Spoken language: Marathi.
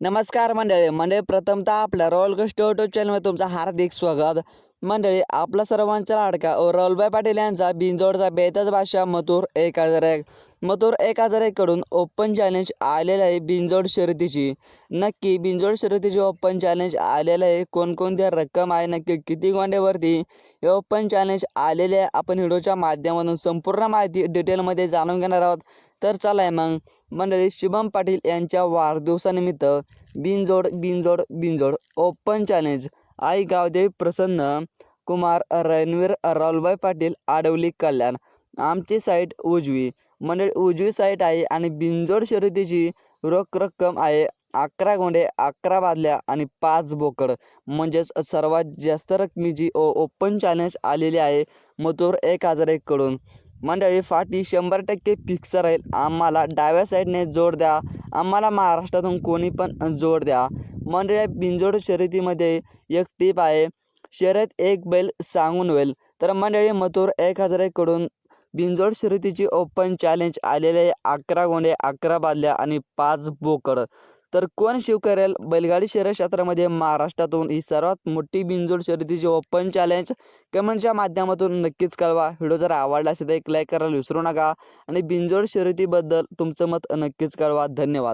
नमस्कार मंडळी. मंडळी प्रथमतः आपल्या रॉयल गोष्टी यूट्यूब चॅनलमध्ये तुमचं हार्दिक स्वागत. मंडळी आपला सर्वांचा लाडका व राहुलभाई पाटील यांचा बिंजोडचा बेताज भाषा मथुर एक हजार एक. मथुर एक हजार एककडून ओपन चॅलेंज आलेलं आहे बिंजोड शर्यतीची. नक्की बिंजोड शर्यतीची ओपन चॅलेंज आलेलं आहे. कोणकोणत्या रक्कम आहे? नक्की किती गोंड्यावरती हे ओपन चॅलेंज आलेले आहे? आपण व्हिडिओच्या माध्यमातून संपूर्ण माहिती डिटेलमध्ये जाणून घेणार आहोत. तर चला आहे मग. मंडळी शुभम पाटील यांच्या वाढदिवसानिमित्त बिनजोड बिनजोड बिनजोड ओपन चॅलेंज आई गावदेवी प्रसन्न कुमार रणवीर राहुलभाई पाटील आडवली कल्याण. आमची साईट उजवी. मंडळी उजवी साईट आहे आणि बिनजोड शर्यतीची रोख रक्कम आहे अकरा गोंडे अकरा बादल्या आणि पाच बोकड. म्हणजेच सर्वात जास्त रकमेची ओ ओपन चॅलेंज आलेली आहे मथुर एक हजार एककडून मंडळी फाटी शंभर टक्के फिक्स राहील आम्हाला डाव्या साईडने जोड द्या. आम्हाला महाराष्ट्रातून कोणी पण जोड द्या. मंडळी बिंजोड शर्यतीमध्ये एक टीप आहे. शर्यत एक बैल सांगून होईल. तर मंडळी मथुर एक हजार एककडून बिंजोड शर्यतीची ओपन चॅलेंज आलेले अकरा गोंडे अकरा बादल्या आणि पाच बोकड. तर कोण शिव करेल? बैलगाडी शर्यत क्षेत्रामध्ये महाराष्ट्रातून ही सर्वात मोठी बिनजोड शर्यतीची ओपन चॅलेंज कमेंटच्या माध्यमातून नक्कीच कळवा. व्हिडिओ जर आवडला असेल तर एक लाईक करायला विसरू नका. आणि बिनजोड शर्यतीबद्दल तुमचं मत नक्कीच कळवा. धन्यवाद.